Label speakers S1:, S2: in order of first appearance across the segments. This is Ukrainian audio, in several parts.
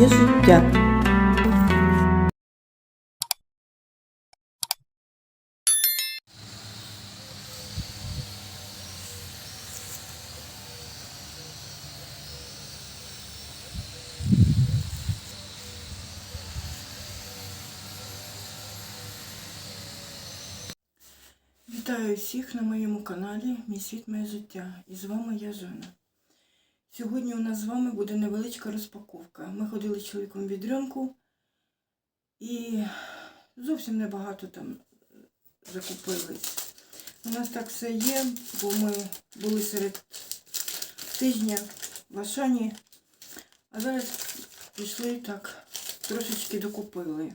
S1: моє життя. Вітаю всіх на моєму каналі Мій світ, моє життя. І з вами я Жанна. Сьогодні у нас з вами буде невеличка розпаковка. Ми ходили з чоловіком в відрянку і зовсім небагато там закупились. У нас так все є, бо ми були серед тижня в Ашані, а зараз пішли так, трошечки докупили.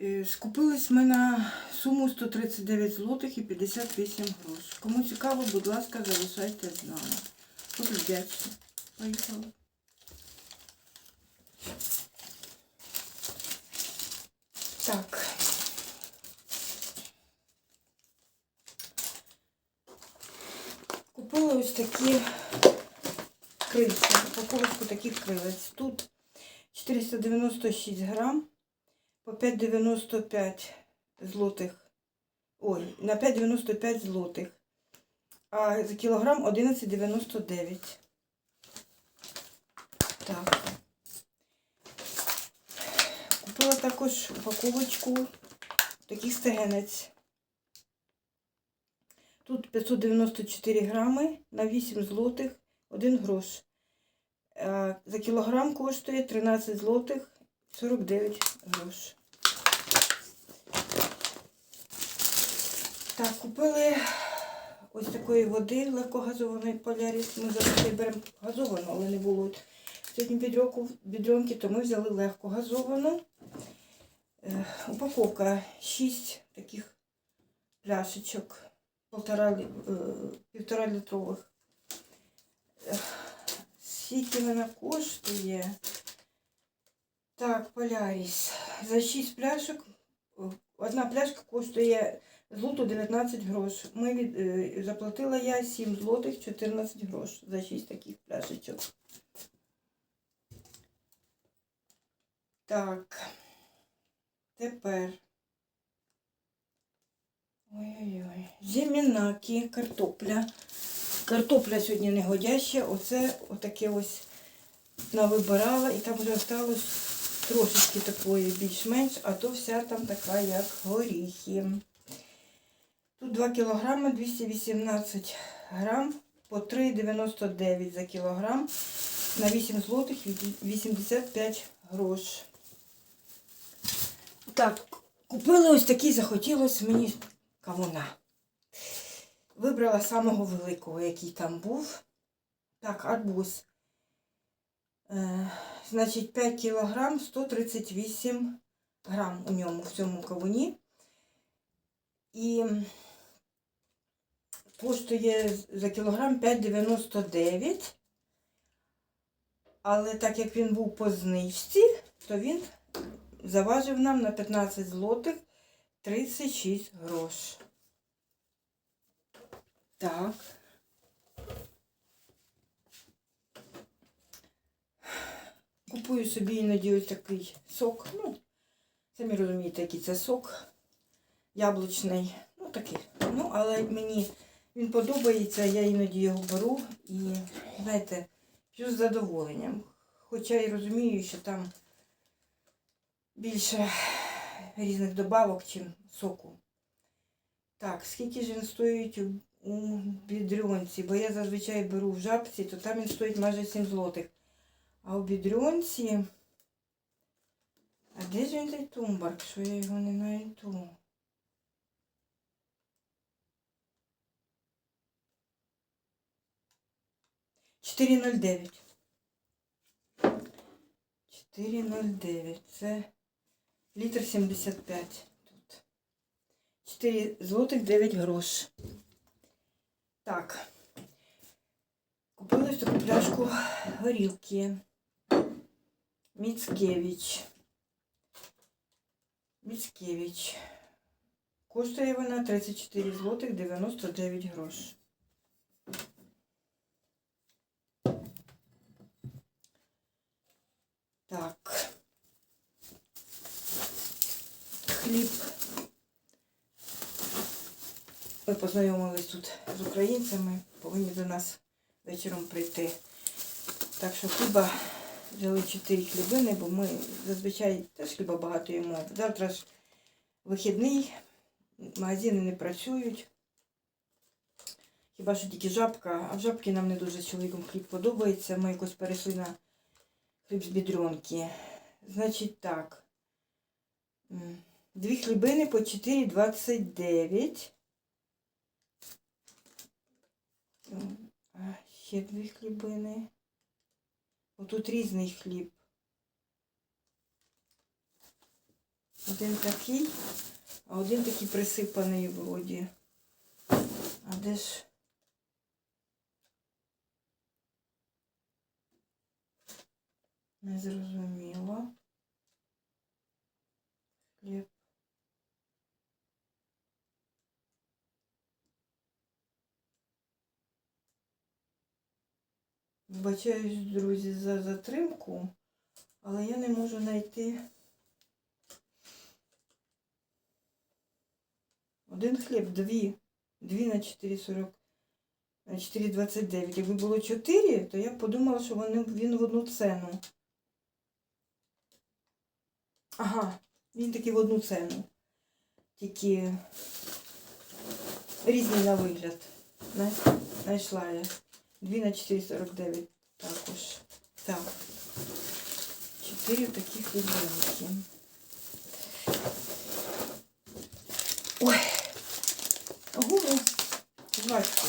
S1: Е, Скупились ми на суму 139 злотих і 58 грош. Кому цікаво, будь ласка, залишайтесь з нами. Буду вдячна. Поїхали. Так. Купила ось такі крильця, упаковочку таких крилець. Тут 496 грам по 5,95 злотих. Ой, на 5,95 злотих. А за кілограм 11,99. Так. Купила також упаковочку таких стегенець. Тут 594 грами на 8 злотих 1 грош. За кілограм коштує 13 злотих 49 грош. Так, купили ось такої води легкогазованої поляріс. Ми завжди беремо газовану, але не було сьогодні відрьоку відрьонки, то ми взяли легкогазовану. Е, упаковка 6 таких пляшечок, е, півтора літрових. Е, Скільки вона коштує? Так, Поляріс. За 6 пляшок. Одна пляшка коштує злоту 19 грош. Ми від, е, заплатила я 7 злотих 14 грош за 6 таких пляшечок. Так. Тепер. Ой-ой-ой. Зімінаки, картопля. Картопля сьогодні не годяща. Оце отаке ось навибирала, і там вже осталось трошечки такої більш-менш, а то вся там така, як горіхи. Тут 2 кілограми 218 грам по 3,99 за кілограм на 8 злотих 85 грош. Так, купили ось такий, захотілося мені кавуна. Вибрала самого великого, який там був. Так, арбуз. Е, значить, 5 кілограм 138 грам у ньому в цьому кавуні. І коштує за кілограм 5,99. Але так як він був по знижці, то він заважив нам на 15 злотих 36 грош. Так. Купую собі іноді ось такий сок. Ну, самі розумієте, який це сок яблучний. Ну, такий. Ну, але мені він подобається, я іноді його беру і, знаєте, п'ю з задоволенням. Хоча і розумію, що там більше різних добавок, чим соку. Так, скільки ж він стоїть у, бідрюнці? Бо я зазвичай беру в жабці, то там він стоїть майже 7 злотих. А у бідрюнці... А де ж він той тумбарк, що я його не знайду? Чотири ноль дев'ять. Чотири ноль дев'ять. Це літр сімдесят п'ять тут. 4 злотих 9 грош. Так. Купила таку пляшку горілки. Міцкевич. Міцкевич. Коштує вона 34 злотих 99 грош. Так. Хліб. Ми познайомились тут з українцями, повинні до нас вечором прийти. Так що хліба взяли 4 хлібини, бо ми зазвичай теж хліба багато їмо. Завтра ж вихідний, магазини не працюють. Хіба що тільки жабка, а в жабки нам не дуже чоловіком хліб подобається. Ми якось перейшли на хліб з бідрюнки. Значить так. Дві хлібини по 4,29. А, Ще дві хлібини. Отут різний хліб. Один такий, а один такий присипаний вроді. А де ж? Не зрозуміло. Хліб. Вибачаюсь, друзі, за затримку, але я не можу знайти один хліб, дві. Дві на 4,40. 4,29. Якби було 4, то я б подумала, що вони, він в одну ціну. Ага, він такий в одну ціну. Тільки різний на вигляд. Знайшла я. 2 на 4,49 також. Так. Чотири таких хлібинки. Ой. Ого, жвачка.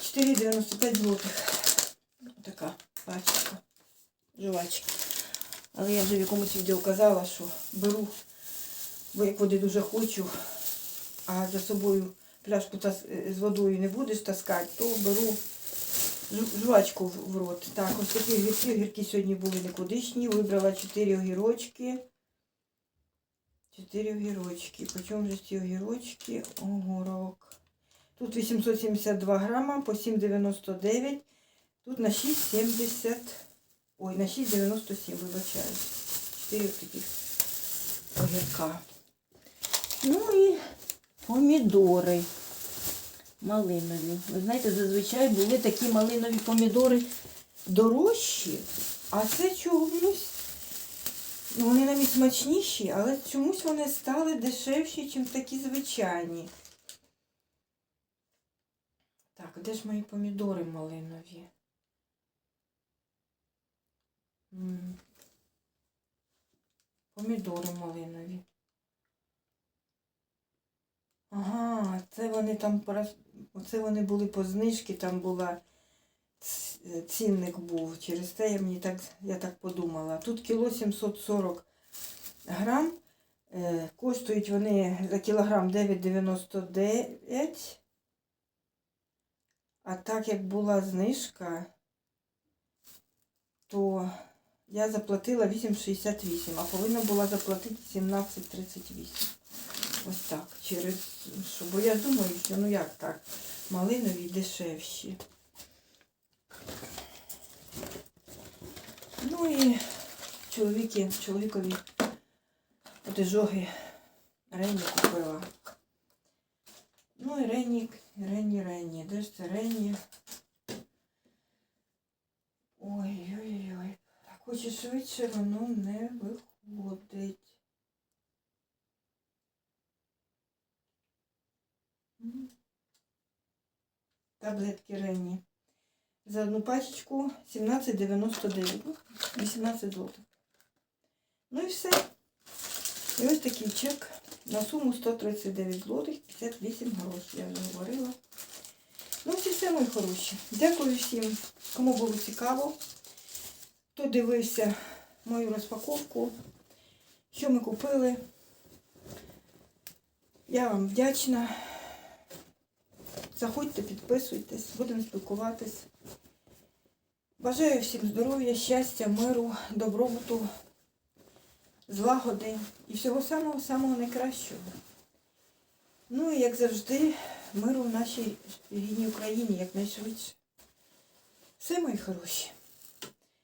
S1: 4,95 злотих. Така пачка. Жвачки. Але я вже в якомусь відео казала, що беру, бо як води дуже хочу, а за собою пляшку з водою не будеш таскати, то беру жвачку в рот. Так, ось такі огірки. Огірки сьогодні були никудишні. Вибрала 4 огірочки. 4 огірочки. Почому ж ці огірочки? Огурок. Тут 872 грама по 7,99. Тут на 6,70. Ой, на 6,97, вибачаю. 4 таких огірка. Ну і помідори малинові. Ви знаєте, зазвичай були такі малинові помідори дорожчі, а це чомусь. Ну, вони навіть смачніші, але чомусь вони стали дешевші, ніж такі звичайні. Так, де ж мої помідори малинові? Помідори малинові. Ага, це вони там Оце вони були по знижці, там була цінник був. Через те я мені так, я так подумала. Тут кіло 740 грам. Е, коштують вони за кілограм 9,99. А так як була знижка, то я заплатила 8,68, а повинна була заплатити 17,38. Ось так. Через що, бо я думаю, що ну як так, малинові дешевші. Ну і чоловіки, чоловікові одежоги Рені купила. Ну і Рені, Рені, Рені. Де ж це Рені? Ой-ой-ой. Так хоче швидше, воно не виходить. Таблетки Рені. За одну пачечку 17,99. Ну, 18 злотих. Ну і все. І ось такий чек на суму 139 злотих 58 грошей. Я вже говорила. Ну, ці все мої хороші. Дякую всім, кому було цікаво. Хто дивився мою розпаковку, що ми купили. Я вам вдячна. Заходьте, підписуйтесь, будемо спілкуватись. Бажаю всім здоров'я, щастя, миру, добробуту, злагоди і всього самого-самого найкращого. Ну і як завжди, миру в нашій рідній Україні якнайшвидше. Все, мої хороші.